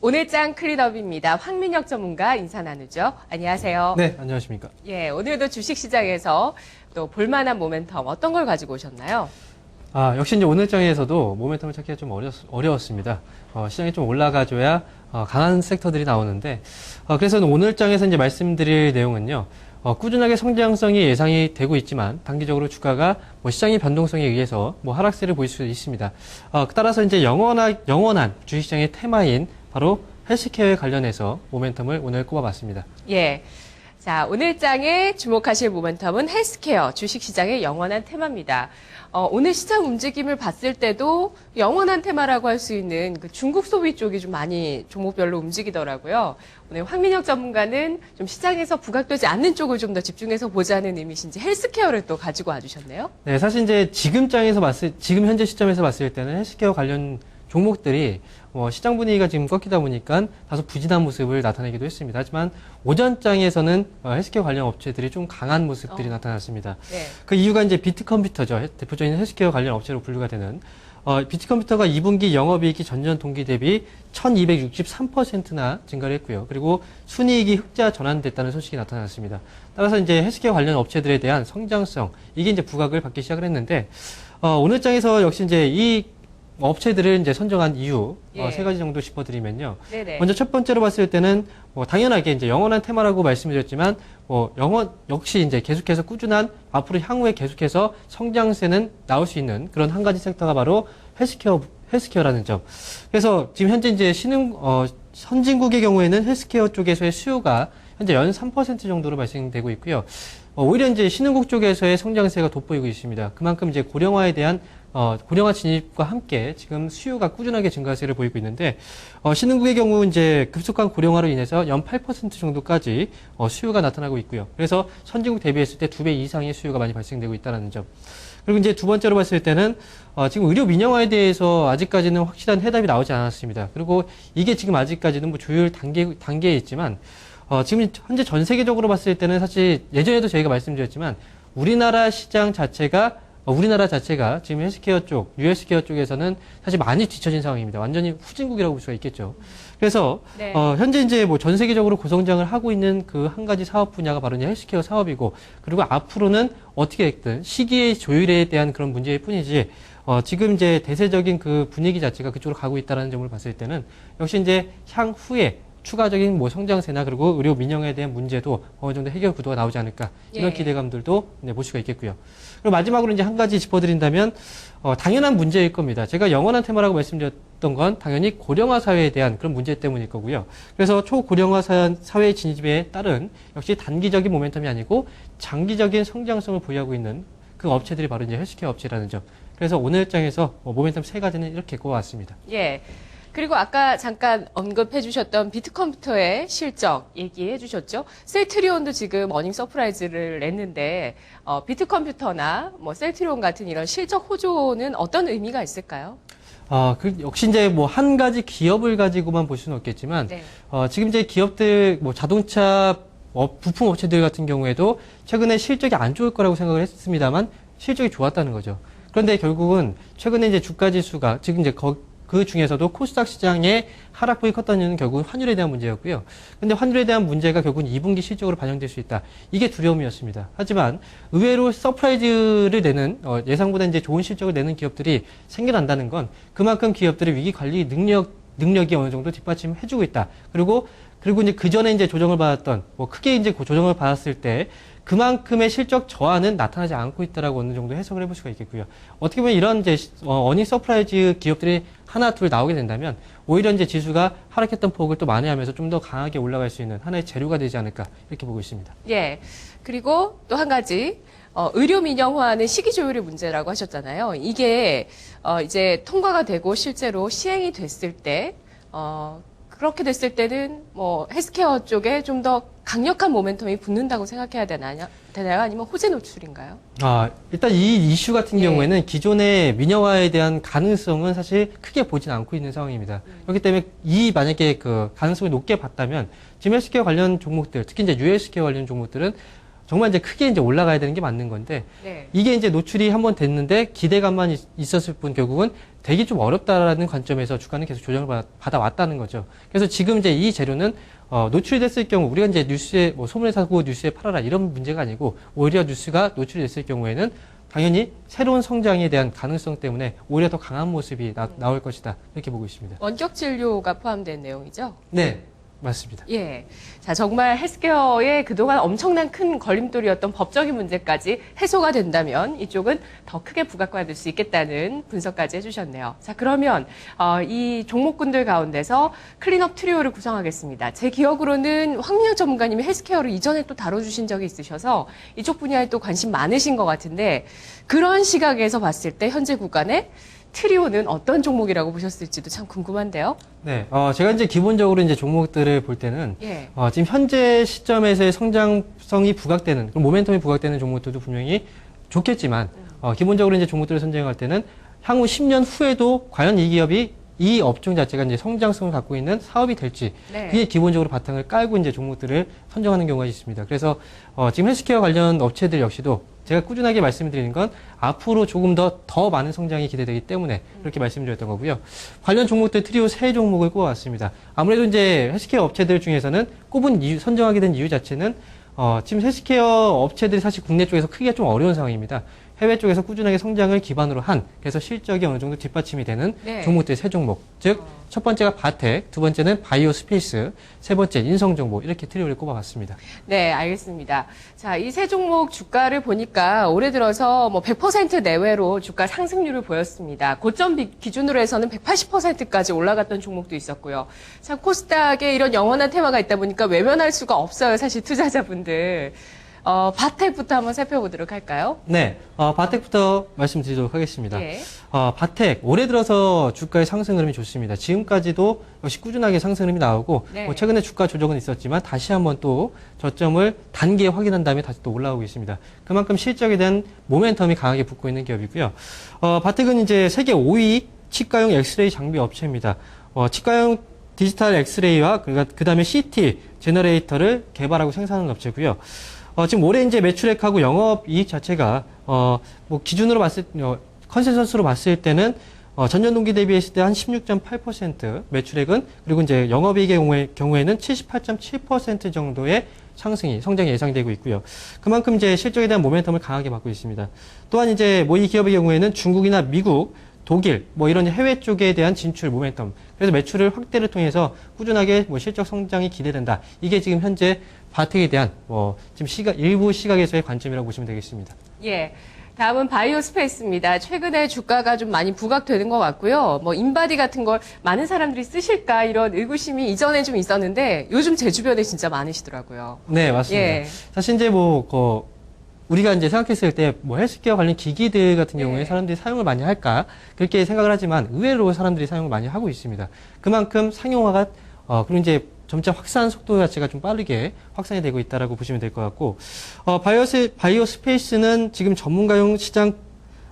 오늘장 클린업입니다. 황민혁 전문가 인사 나누죠. 안녕하세요. 네, 안녕하십니까. 예, 오늘도 주식시장에서 또 볼만한 모멘텀 어떤 걸 가지고 오셨나요? 아, 역시 이제 오늘 장에서도 모멘텀을 찾기가 좀 어렵, 어려웠습니다. 어, 시장이 좀 올라가줘야 어, 강한 섹터들이 나오는데, 어, 그래서 오늘 장에서 이제 말씀드릴 내용은요, 어, 꾸준하게 성장성이 예상이 되고 있지만, 단기적으로 주가가 뭐 시장의 변동성에 의해서 뭐 하락세를 보일 수 있습니다. 어, 따라서 이제 영원한, 영원한 주식시장의 테마인 바로 헬스케어에 관련해서 모멘텀을 오늘 꼽아봤습니다. 예. 자, 오늘 장에 주목하실 모멘텀은 헬스케어, 주식시장의 영원한 테마입니다. 어, 오늘 시장 움직임을 봤을 때도 영원한 테마라고 할 수 있는 그 중국 소비 쪽이 좀 많이 종목별로 움직이더라고요. 오늘 황민혁 전문가는 좀 시장에서 부각되지 않는 쪽을 좀 더 집중해서 보자는 의미신지 헬스케어를 또 가지고 와주셨네요. 네, 사실 이제 지금 장에서 봤을, 지금 현재 시점에서 봤을 때는 헬스케어 관련 종목들이 뭐 시장 분위기가 지금 꺾이다 보니까 다소 부진한 모습을 나타내기도 했습니다. 하지만 오전장에서는 어, 헬스케어 관련 업체들이 좀 강한 모습들이 어. 나타났습니다. 네. 그 이유가 이제 비트컴퓨터죠. 대표적인 헬스케어 관련 업체로 분류가 되는 어, 비트컴퓨터가 2분기 영업이익이 전년 동기 대비 1263%나 증가를 했고요. 그리고 순이익이 흑자 전환됐다는 소식이 나타났습니다. 따라서 이제 헬스케어 관련 업체들에 대한 성장성 이게 이제 부각을 받기 시작을 했는데 어, 오늘 장에서 역시 이제 이 업체들을 이제 선정한 이유 예. 어, 세 가지 정도 짚어드리면요. 네네. 먼저 첫 번째로 봤을 때는 뭐 당연하게 이제 영원한 테마라고 말씀드렸지만 뭐 영원 역시 이제 계속해서 꾸준한 앞으로 향후에 계속해서 성장세는 나올 수 있는 그런 한 가지 섹터가 바로 헬스케어 헬스케어라는 점. 그래서 지금 현재 이제 신흥 어 선진국의 경우에는 헬스케어 쪽에서의 수요가 현재 연 3% 정도로 발생되고 있고요. 어, 오히려 이제 신흥국 쪽에서의 성장세가 돋보이고 있습니다. 그만큼 이제 고령화에 대한 어, 고령화 진입과 함께 지금 수요가 꾸준하게 증가세를 보이고 있는데 어, 신흥국의 경우 이제 급속한 고령화로 인해서 연 8% 정도까지 어, 수요가 나타나고 있고요. 그래서 선진국 대비했을 때 두 배 이상의 수요가 많이 발생되고 있다는 점. 그리고 이제 두 번째로 봤을 때는 어, 지금 의료 민영화에 대해서 아직까지는 확실한 해답이 나오지 않았습니다. 그리고 이게 지금 아직까지는 뭐 조율 단계 단계에 있지만 어, 지금 현재 전 세계적으로 봤을 때는 사실 예전에도 저희가 말씀드렸지만 우리나라 시장 자체가 어, 우리나라 자체가 지금 헬스케어 쪽, 유헬스케어 쪽에서는 사실 많이 뒤처진 상황입니다. 완전히 후진국이라고 볼 수가 있겠죠. 그래서 네. 어, 현재 이제 뭐 전 세계적으로 고성장을 하고 있는 그 한 가지 사업 분야가 바로 이제 헬스케어 사업이고 그리고 앞으로는 어떻게 됐든 시기의 조율에 대한 그런 문제일 뿐이지 어, 지금 이제 대세적인 그 분위기 자체가 그쪽으로 가고 있다는 점을 봤을 때는 역시 이제 향후에 추가적인 뭐 성장세나 그리고 의료 민영에 대한 문제도 어느 정도 해결 구도가 나오지 않을까 이런 예. 기대감들도 네, 볼 수가 있겠고요. 그리고 마지막으로 이제 한 가지 짚어드린다면 어, 당연한 문제일 겁니다. 제가 영원한 테마라고 말씀드렸던 건 당연히 고령화 사회에 대한 그런 문제 때문일 거고요. 그래서 초고령화 사- 사회 진입에 따른 역시 단기적인 모멘텀이 아니고 장기적인 성장성을 보유하고 있는 그 업체들이 바로 이제 헬스케어 업체라는 점. 그래서 오늘 장에서 뭐 모멘텀 세 가지는 이렇게 꼽아왔습니다. 예. 그리고 아까 잠깐 언급해 주셨던 비트컴퓨터의 실적 얘기해 주셨죠. 셀트리온도 지금 어닝 서프라이즈를 냈는데 어, 비트컴퓨터나 뭐 셀트리온 같은 이런 실적 호조는 어떤 의미가 있을까요? 아, 그 역시 이제 뭐 한 가지 기업을 가지고만 볼 수는 없겠지만 네. 어, 지금 이제 기업들 뭐 자동차 어, 부품 업체들 같은 경우에도 최근에 실적이 안 좋을 거라고 생각을 했습니다만 실적이 좋았다는 거죠. 그런데 결국은 최근에 이제 주가 지수가 지금 이제 거- 그 중에서도 코스닥 시장의 하락폭이 컸다는 이유는 결국 환율에 대한 문제였고요. 근데 환율에 대한 문제가 결국은 2분기 실적으로 반영될 수 있다. 이게 두려움이었습니다. 하지만 의외로 서프라이즈를 내는 어, 예상보다 이제 좋은 실적을 내는 기업들이 생겨난다는 건 그만큼 기업들의 위기 관리 능력 능력이 어느 정도 뒷받침해 주고 있다. 그리고 그리고 이제 그 전에 이제 조정을 받았던 뭐 크게 이제 그 조정을 받았을 때 그만큼의 실적 저하는 나타나지 않고 있다라고 어느 정도 해석을 해볼 수가 있겠고요. 어떻게 보면 이런 이제 시- 어, 어닝 서프라이즈 기업들이 하나 둘 나오게 된다면 오히려 이제 지수가 하락했던 폭을 또 만회하면서 좀 더 강하게 올라갈 수 있는 하나의 재료가 되지 않을까 이렇게 보고 있습니다. 예. 그리고 또 한 가지 어, 의료 민영화는 시기 조율의 문제라고 하셨잖아요. 이게 어, 이제 통과가 되고 실제로 시행이 됐을 때 어, 그렇게 됐을 때는 뭐 헬스케어 쪽에 좀더 강력한 모멘텀이 붙는다고 생각해야 되나요? 되나요? 아니면 호재 노출인가요? 아, 일단 이 이슈 같은 예. 경우에는 기존의 민영화에 대한 가능성은 사실 크게 보진 않고 있는 상황입니다. 그렇기 때문에 이 만약에 그 가능성이 높게 봤다면 지금 헬스케어 관련 종목들, 특히 이제 유헬스케어 관련 종목들은 정말 이제 크게 이제 올라가야 되는 게 맞는 건데 네. 이게 이제 노출이 한번 됐는데 기대감만 있- 있었을 뿐 결국은 되게 좀 어렵다라는 관점에서 주가는 계속 조정을 받- 받아 왔다는 거죠. 그래서 지금 이제 이 재료는 어, 노출이 됐을 경우 우리가 이제 뉴스에 뭐 소문을 사고 뉴스에 팔아라 이런 문제가 아니고 오히려 뉴스가 노출이 됐을 경우에는 당연히 새로운 성장에 대한 가능성 때문에 오히려 더 강한 모습이 나, 나올 것이다 이렇게 보고 있습니다. 원격 진료가 포함된 내용이죠? 네, 맞습니다. 예. 자, 정말 헬스케어에 그동안 엄청난 큰 걸림돌이었던 법적인 문제까지 해소가 된다면 이쪽은 더 크게 부각받을 수 있겠다는 분석까지 해주셨네요. 자, 그러면 어, 이 종목군들 가운데서 클린업 트리오를 구성하겠습니다. 제 기억으로는 황민영 전문가님이 헬스케어를 이전에 또 다뤄주신 적이 있으셔서 이쪽 분야에 또 관심 많으신 것 같은데 그런 시각에서 봤을 때 현재 구간에 트리오는 어떤 종목이라고 보셨을지도 참 궁금한데요. 네, 어, 제가 이제 기본적으로 이제 종목들을 볼 때는 예. 어, 지금 현재 시점에서의 성장성이 부각되는, 그럼 모멘텀이 부각되는 종목들도 분명히 좋겠지만, 어, 기본적으로 이제 종목들을 선정할 때는 향후 10년 후에도 과연 이 기업이 이 업종 자체가 이제 성장성을 갖고 있는 사업이 될지, 네. 그게 기본적으로 바탕을 깔고 이제 종목들을 선정하는 경우가 있습니다. 그래서 어, 지금 헬스케어 관련 업체들 역시도 제가 꾸준하게 말씀드리는 건 앞으로 조금 더 더 많은 성장이 기대되기 때문에 그렇게 말씀드렸던 거고요. 관련 종목들 트리오 세 종목을 꼽아왔습니다. 아무래도 이제 헬스케어 업체들 중에서는 꼽은 이유, 선정하게 된 이유 자체는 어, 지금 헬스케어 업체들이 사실 국내 쪽에서 크기가 좀 어려운 상황입니다. 해외 쪽에서 꾸준하게 성장을 기반으로 한 그래서 실적이 어느 정도 뒷받침이 되는 네. 종목들 세 종목 즉 첫 번째가 바텍, 두 번째는 바이오 스페이스, 세 번째 인성 정보 이렇게 트리오를 꼽아봤습니다. 네, 알겠습니다. 자, 이 세 종목 주가를 보니까 올해 들어서 뭐 100% 내외로 주가 상승률을 보였습니다. 고점 비- 기준으로 해서는 180%까지 올라갔던 종목도 있었고요. 참 코스닥에 이런 영원한 테마가 있다 보니까 외면할 수가 없어요. 사실 투자자분들. 어, 바텍부터 한번 살펴보도록 할까요? 네, 어, 바텍부터 말씀드리도록 하겠습니다. 예. 어, 바텍 올해 들어서 주가의 상승 흐름이 좋습니다. 지금까지도 역시 꾸준하게 상승 흐름이 나오고 네. 뭐 최근에 주가 조정은 있었지만 다시 한번 또 저점을 단기에 확인한 다음에 다시 또 올라오고 있습니다. 그만큼 실적에 대한 모멘텀이 강하게 붙고 있는 기업이고요. 어, 바텍은 이제 세계 5위 치과용 엑스레이 장비 업체입니다. 어, 치과용 디지털 엑스레이와 그 다음에 CT 제너레이터를 개발하고 생산하는 업체고요. 어, 지금 올해 이제 매출액하고 영업 이익 자체가 어, 뭐 기준으로 봤을 어, 컨센서스로 봤을 때는 어, 전년 동기 대비했을 때 한 16.8% 매출액은 그리고 이제 영업이익의 경우에, 경우에는 78.7% 정도의 상승이 성장이 예상되고 있고요. 그만큼 이제 실적에 대한 모멘텀을 강하게 받고 있습니다. 또한 이제 뭐 이 기업의 경우에는 중국이나 미국 독일 뭐 이런 해외 쪽에 대한 진출 모멘텀 그래서 매출을 확대를 통해서 꾸준하게 뭐 실적 성장이 기대된다 이게 지금 현재 바텍에 대한 뭐 지금 시각 일부 시각에서의 관점이라고 보시면 되겠습니다. 예. 다음은 바이오 스페이스입니다. 최근에 주가가 좀 많이 부각되는 것 같고요. 뭐 인바디 같은 걸 많은 사람들이 쓰실까 이런 의구심이 이전에 좀 있었는데 요즘 제 주변에 진짜 많으시더라고요. 네 맞습니다. 예. 사실 이제 뭐 그, 우리가 이제 생각했을 때 뭐 헬스케어 관련 기기들 같은 경우에 네. 사람들이 사용을 많이 할까 그렇게 생각을 하지만 의외로 사람들이 사용을 많이 하고 있습니다. 그만큼 상용화가 어 그리고 이제 점차 확산 속도 자체가 좀 빠르게 확산이 되고 있다라고 보시면 될 것 같고 어 바이오스 바이오 스페이스는 지금 전문가용 시장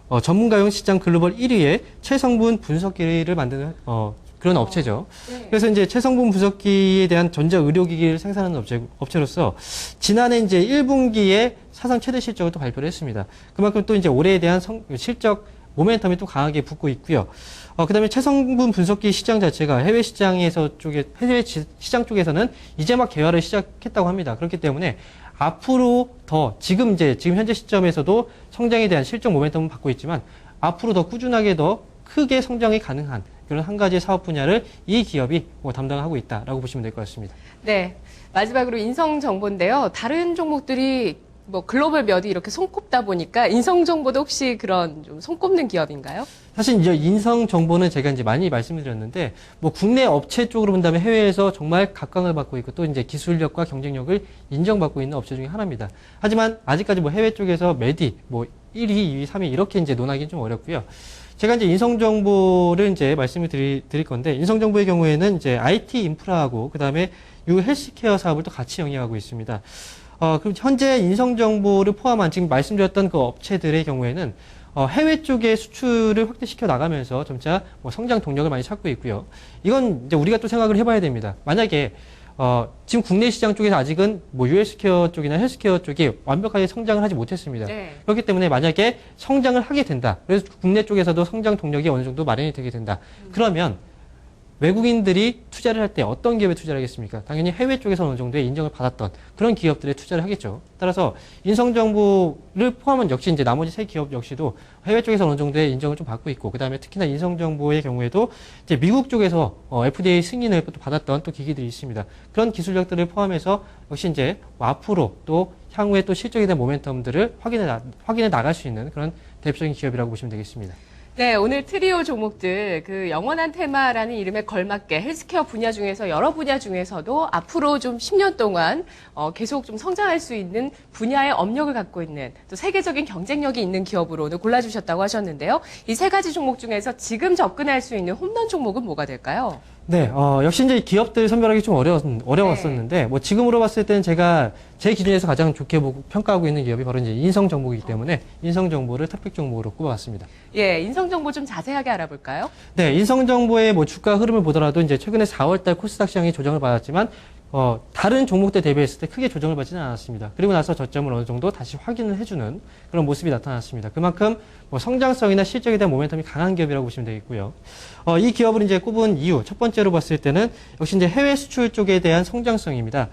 어 전문가용 시장 글로벌 1위의 체성분 분석기를 만드는 어 그런 업체죠. 네. 그래서 이제 체성분 분석기에 대한 전자 의료기기를 생산하는 업체, 업체로서 지난해 이제 1분기에 사상 최대 실적을 또 발표를 했습니다. 그만큼 또 이제 올해에 대한 성- 실적 모멘텀이 또 강하게 붙고 있고요. 어, 그 다음에 체성분 분석기 시장 자체가 해외 시장에서 쪽에, 해외 지- 시장 쪽에서는 이제 막 개화를 시작했다고 합니다. 그렇기 때문에 앞으로 더 지금 이제 지금 현재 시점에서도 성장에 대한 실적 모멘텀은 받고 있지만 앞으로 더 꾸준하게 더 크게 성장이 가능한 그런 한 가지 사업 분야를 이 기업이 뭐 담당하고 있다라고 보시면 될 것 같습니다. 네. 마지막으로 인성 정보인데요. 다른 종목들이 뭐 글로벌 몇이 이렇게 손꼽다 보니까 인성 정보도 혹시 그런 좀 손꼽는 기업인가요? 사실 이제 인성 정보는 제가 이제 많이 말씀을 드렸는데 뭐 국내 업체 쪽으로 본다면 해외에서 정말 각광을 받고 있고 또 이제 기술력과 경쟁력을 인정받고 있는 업체 중에 하나입니다. 하지만 아직까지 뭐 해외 쪽에서 메디 뭐 1위, 2위, 3위 이렇게 이제 논하기는 좀 어렵고요. 제가 이제 인성 정보를 이제 말씀을 드릴, 드릴 건데 인성 정보의 경우에는 이제 IT 인프라하고 그 다음에 유 헬스케어 사업을 또 같이 영위하고 있습니다. 어, 그럼 현재 인성 정보를 포함한 지금 말씀드렸던 그 업체들의 경우에는 어, 해외 쪽에 수출을 확대시켜 나가면서 점차 뭐 성장 동력을 많이 찾고 있고요. 이건 이제 우리가 또 생각을 해봐야 됩니다. 만약에 어, 지금 국내 시장 쪽에서 아직은 뭐 US케어 쪽이나 헬스케어 쪽이 완벽하게 성장을 하지 못했습니다. 네. 그렇기 때문에 만약에 성장을 하게 된다. 그래서 국내 쪽에서도 성장 동력이 어느 정도 마련이 되게 된다. 그러면 외국인들이 투자를 할 때 어떤 기업에 투자를 하겠습니까? 당연히 해외 쪽에서 어느 정도의 인정을 받았던 그런 기업들에 투자를 하겠죠. 따라서 인성정보를 포함한 역시 이제 나머지 세 기업 역시도 해외 쪽에서 어느 정도의 인정을 좀 받고 있고, 그 다음에 특히나 인성정보의 경우에도 이제 미국 쪽에서 어, FDA 승인을 또 받았던 또 기기들이 있습니다. 그런 기술력들을 포함해서 역시 이제 뭐 앞으로 또 향후에 또 실적에 대한 모멘텀들을 확인해, 나, 확인해 나갈 수 있는 그런 대표적인 기업이라고 보시면 되겠습니다. 네, 오늘 트리오 종목들 그 영원한 테마라는 이름에 걸맞게 헬스케어 분야 중에서 여러 분야 중에서도 앞으로 좀 10년 동안 어, 계속 좀 성장할 수 있는 분야의 업력을 갖고 있는 또 세계적인 경쟁력이 있는 기업으로 오늘 골라주셨다고 하셨는데요. 이 세 가지 종목 중에서 지금 접근할 수 있는 홈런 종목은 뭐가 될까요? 네, 어, 역시 이제 기업들 선별하기 좀 어려웠, 어려웠었는데, 뭐 지금으로 봤을 때는 제가 제 기준에서 가장 좋게 보고 평가하고 있는 기업이 바로 이제 인성 정보이기 때문에 인성 정보를 탑픽 종목으로 꼽아봤습니다. 예, 인성 정보 좀 자세하게 알아볼까요? 네, 인성 정보의 뭐 주가 흐름을 보더라도 이제 최근에 4월달 코스닥 시장이 조정을 받았지만, 어, 다른 종목대 대비했을 때 크게 조정을 받지는 않았습니다. 그리고 나서 저점을 어느 정도 다시 확인을 해주는 그런 모습이 나타났습니다. 그만큼 뭐 성장성이나 실적에 대한 모멘텀이 강한 기업이라고 보시면 되겠고요. 어, 이 기업을 이제 꼽은 이유, 첫 번째로 봤을 때는 역시 이제 해외 수출 쪽에 대한 성장성입니다.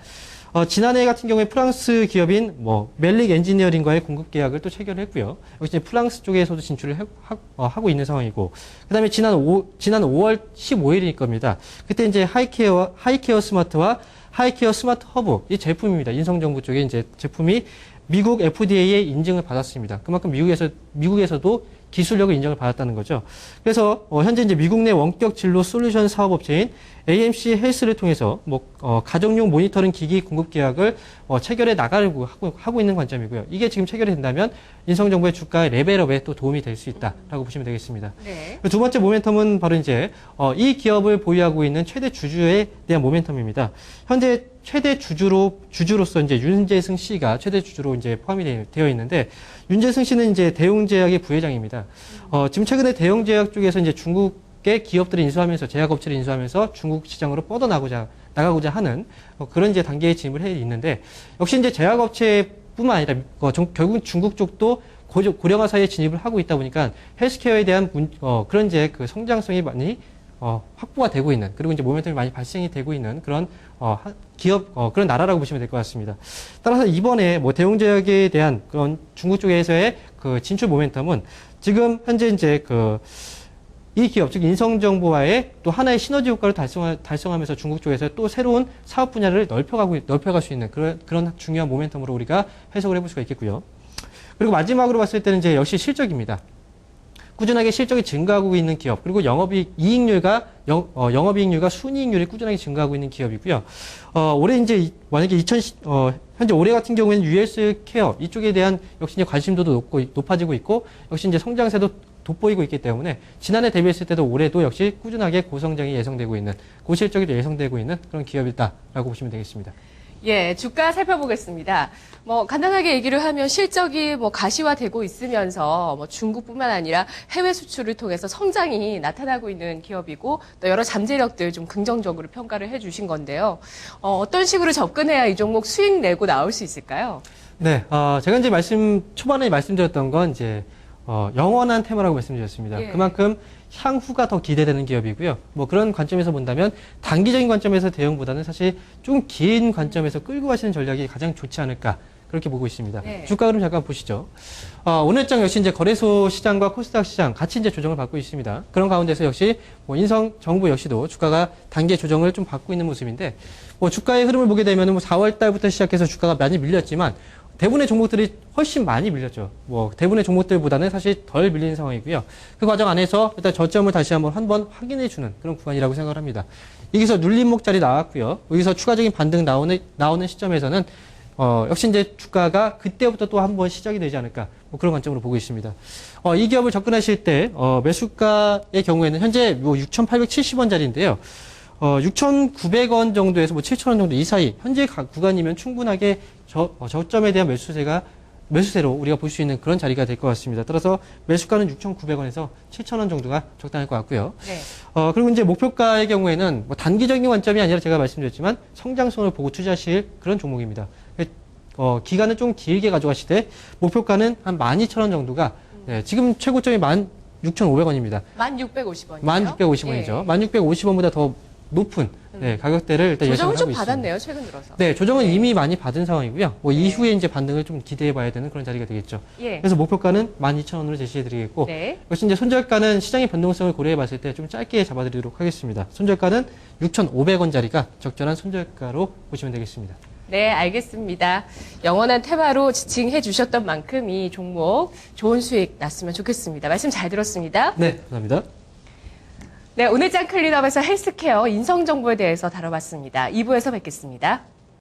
어, 지난해 같은 경우에 프랑스 기업인 뭐 멜릭 엔지니어링과의 공급 계약을 또 체결했고요. 역시 프랑스 쪽에서도 진출을 해- 하, 어, 하고 있는 상황이고, 그다음에 지난 5 지난 5월 15일일 겁니다. 그때 이제 하이케어 하이케어 스마트와 하이케어 스마트 허브 이 제품입니다. 인성정보 쪽에 이제 제품이 미국 FDA의 인증을 받았습니다. 그만큼 미국에서 미국에서도 기술력을 인정을 받았다는 거죠. 그래서 어, 현재 이제 미국 내 원격 진로 솔루션 사업업체인 AMC 헬스를 통해서 뭐 어, 가정용 모니터링 기기 공급 계약을 어, 체결해 나가려고 하고, 하고 있는 관점이고요. 이게 지금 체결이 된다면 인성 정보의 주가 레벨업에 또 도움이 될 수 있다라고 보시면 되겠습니다. 네. 두 번째 모멘텀은 바로 이제 어, 이 기업을 보유하고 있는 최대 주주에 대한 모멘텀입니다. 현재 최대 주주로 주주로서 이제 윤재승 씨가 최대 주주로 이제 포함이 되- 되어 있는데 윤재승 씨는 이제 대웅제약의 부회장입니다. 어, 지금 최근에 대웅제약 쪽에서 이제 중국의 기업들을 인수하면서 제약업체를 인수하면서 중국 시장으로 뻗어나고자 나가고자 하는 어, 그런 이제 단계에 진입을 해 있는데 역시 이제 제약업체뿐만 아니라 어, 정- 결국 중국 쪽도 고령화 사이에 진입을 하고 있다 보니까 헬스케어에 대한 문- 어, 그런 이제 그 성장성이 많이 어, 확보가 되고 있는 그리고 이제 모멘텀이 많이 발생이 되고 있는 그런 어, 하- 기업 어, 그런 나라라고 보시면 될 것 같습니다. 따라서 이번에 뭐 대웅제약에 대한 그런 중국 쪽에서의 그 진출 모멘텀은 지금 현재 이제 그 이 기업, 즉 인성정보와의 또 하나의 시너지 효과를 달성하, 달성하면서 중국 쪽에서 또 새로운 사업 분야를 넓혀가고 넓혀갈 수 있는 그런 그런 중요한 모멘텀으로 우리가 해석을 해볼 수가 있겠고요. 그리고 마지막으로 봤을 때는 이제 역시 실적입니다. 꾸준하게 실적이 증가하고 있는 기업 그리고 영업이익 이익률과 영, 어, 영업이익률과 순이익률이 꾸준하게 증가하고 있는 기업이고요. 어, 올해 이제 이- 만약에 2000 어, 현재 올해 같은 경우에는 US 케어 이쪽에 대한 역시 이제 관심도도 높고 높아지고 있고 역시 이제 성장세도 돋보이고 있기 때문에 지난해 대비했을 때도 올해도 역시 꾸준하게 고성장이 예상되고 있는 고실적이 예상되고 있는 그런 기업이다라고 보시면 되겠습니다. 예, 주가 살펴보겠습니다. 뭐 간단하게 얘기를 하면 실적이 뭐 가시화되고 있으면서 뭐 중국뿐만 아니라 해외 수출을 통해서 성장이 나타나고 있는 기업이고 또 여러 잠재력들 좀 긍정적으로 평가를 해주신 건데요. 어, 떤 식으로 접근해야 이 종목 수익 내고 나올 수 있을까요? 네, 어, 제가 이제 말씀 초반에 말씀드렸던 건 이제 어, 영원한 테마라고 말씀드렸습니다. 예. 그만큼 향후가 더 기대되는 기업이고요. 뭐 그런 관점에서 본다면 단기적인 관점에서 대응보다는 사실 좀 긴 관점에서 끌고 가시는 전략이 가장 좋지 않을까 그렇게 보고 있습니다. 네. 주가 흐름 잠깐 보시죠. 어, 오늘 장 역시 이제 거래소 시장과 코스닥 시장 같이 이제 조정을 받고 있습니다. 그런 가운데서 역시 뭐 인성 정부 역시도 주가가 단계 조정을 좀 받고 있는 모습인데 뭐 주가의 흐름을 보게 되면 뭐 4월 달부터 시작해서 주가가 많이 밀렸지만 대부분의 종목들이 훨씬 많이 밀렸죠. 뭐 대부분의 종목들보다는 사실 덜 밀린 상황이고요. 그 과정 안에서 일단 저점을 다시 한번 한번 확인해 주는 그런 구간이라고 생각을 합니다. 여기서 눌림목 자리 나왔고요. 여기서 추가적인 반등 나오는 나오는 시점에서는 어, 역시 이제 주가가 그때부터 또 한 번 시작이 되지 않을까 뭐 그런 관점으로 보고 있습니다. 어, 이 기업을 접근하실 때 어, 매수가의 경우에는 현재 뭐 6,870원짜리인데요. 어, 6,900원 정도에서 뭐 7,000원 정도 이 사이 현재 가- 구간이면 충분하게 저, 어, 저점에 대한 매수세가 매수세로 우리가 볼 수 있는 그런 자리가 될 것 같습니다. 따라서 매수가는 6,900원에서 7,000원 정도가 적당할 것 같고요. 네. 어, 그리고 이제 목표가의 경우에는 뭐 단기적인 관점이 아니라 제가 말씀드렸지만 성장성을 보고 투자하실 그런 종목입니다. 어, 기간은 좀 길게 가져가실 때 목표가는 한 12,000원 정도가 네, 지금 최고점이 16,500원입니다. 1,650원이요. 1,650원이죠. 1,650원보다 더 높은 네, 가격대를 일단 예. 조정을 예상을 하고 좀 있습니다. 받았네요, 최근 들어서. 네, 조정은 네. 이미 많이 받은 상황이고요. 뭐 이후에 이제 반등을 좀 기대해 봐야 되는 그런 자리가 되겠죠. 예. 그래서 목표가는 12,000원으로 제시해 드리겠고 네. 역시 이제 손절가는 시장의 변동성을 고려해 봤을 때 좀 짧게 잡아드리도록 하겠습니다. 손절가는 6,500원짜리가 적절한 손절가로 보시면 되겠습니다. 네, 알겠습니다. 영원한 테마로 지칭해 주셨던 만큼 이 종목 좋은 수익 났으면 좋겠습니다. 말씀 잘 들었습니다. 네, 감사합니다. 네, 오늘 장 클린업에서 헬스케어 인성정보에 대해서 다뤄봤습니다. 2부에서 뵙겠습니다.